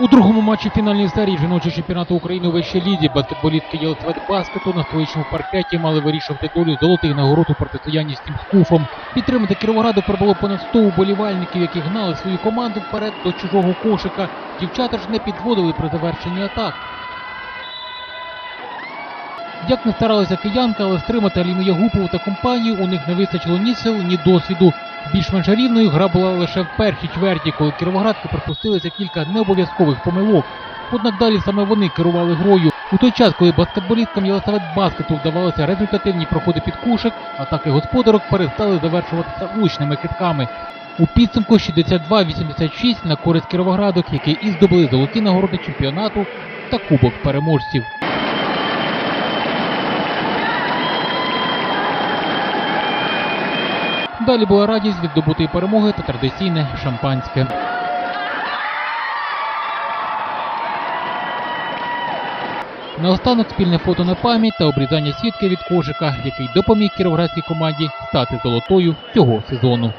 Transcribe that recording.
У другому матчі фінальної серії жіночого чемпіонату України у вищій лізі баскетболістки Єлисавет Баскету на стоячому паркеті мали вирішувати долю золотих нагород у протистоянні з тим скуфом. Підтримати Кіровограду прибуло понад 100 уболівальників, які гнали свою команду вперед до чужого кошика. Дівчата ж не підводили при завершенні атак. Як не старалася киянка, але стримати Аліну Ягупову та компанію у них не вистачило ні сил, ні досвіду. Більш-менш рівною гра була лише в першій чверті, коли кіровоградки припустилися кілька необов'язкових помилок. Однак далі саме вони керували грою. У той час, коли баскетболісткам Єлисавет Баскету вдавалися результативні проходи під кушик, атаки господарок перестали завершуватися влучними китками. У підсумку 62-86 на користь кіровоградок, які і здобули золоті нагороди чемпіонату та кубок переможців. Далі була радість від добутої перемоги та традиційне шампанське. Наостанок спільне фото на пам'ять та обрізання сітки від кожика, який допоміг кіровоградській команді стати золотою цього сезону.